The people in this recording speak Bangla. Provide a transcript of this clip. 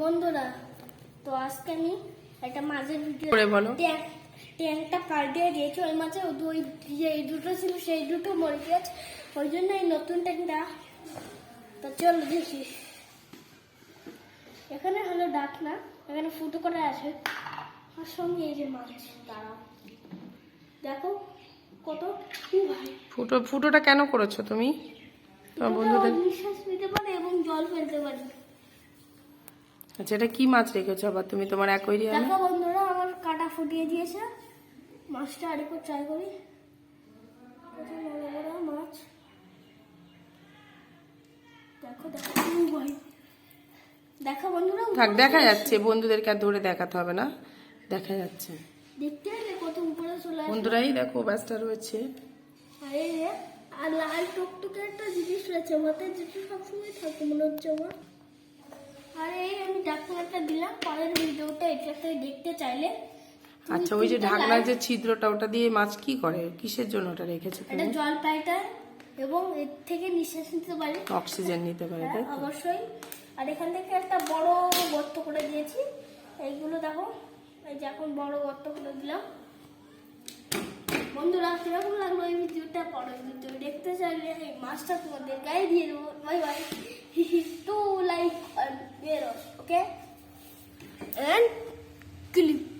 বন্ধুরা তো আজকে আমি একটা মাছের ভিডিও করে বলো। ট্যাঙ্কটা পাল্টিয়ে দিয়েছি। ওই মাছে ওই দুই যে দুটো ছিল সেই দুটো মরে গেছে। ওই জন্য এই নতুন ট্যাঙ্কটা তো চলো দেখি। এখানে হলো ডাক না এখানে ফুটো করে আছে। আর সঙ্গে এই যে মাছ দাঁড়াও। দেখো কত ফুটো ফুটোটা কেন করেছ তুমি? তোমার বন্ধুদের এটাতে নিঃশ্বাস নিতে পারে এবং জল ফেলতে পারে আচ্ছা এটা কি মাছ রেখেছো? আবার তুমি তোমার অ্যাকোয়ারিয়ামে দেখো বন্ধুরা আমার কাটা ফুটিয়ে দিয়েছে। মাছটা আরেকবার ট্রাই করি। মাছ। দেখো দেখো। ভাই। দেখো বন্ধুরা থাক দেখা যাচ্ছে। বন্ধুদেরকে আর ধরে দেখাতে হবে না। দেখা যাচ্ছে। দেখতে কত উপরে চলে বন্ধুরাই দেখো ব্যস্ত রয়েছে। আর আর লাল টুকটুকে একটা জিনিস রয়েছে। ওতে যেটা সবসময় থাকে মনে হচ্ছে আমার। দিলাম পরের ভিডিওটা এটাতে দেখতে চাইলে আচ্ছা ওই যে ঢাকনার যে ছিদ্রটা ওটা দিয়ে মাছ কি করে? কিসের জন্য ওটা রেখেছো এটা জল পাল্টায় এবং এর থেকে নিঃশ্বাস নিতে পারি। অক্সিজেন নিতে পারে হ্যাঁ, তাই অবশ্যই। আর এখান থেকে একটা বড় গর্ত করে দিয়েছি। এইগুলো দেখো এই যে এখন বড় গর্ত করে দিলাম। বন্ধুরা কীরকম লাগল এই ভিডিওটা? পরের ভিডিও দেখতে চাইলে এই মাছটা তোমাদের গায়ে দিয়ে দেবো। Bye bye. টু লাইক আর বেরোস ওকে and glue.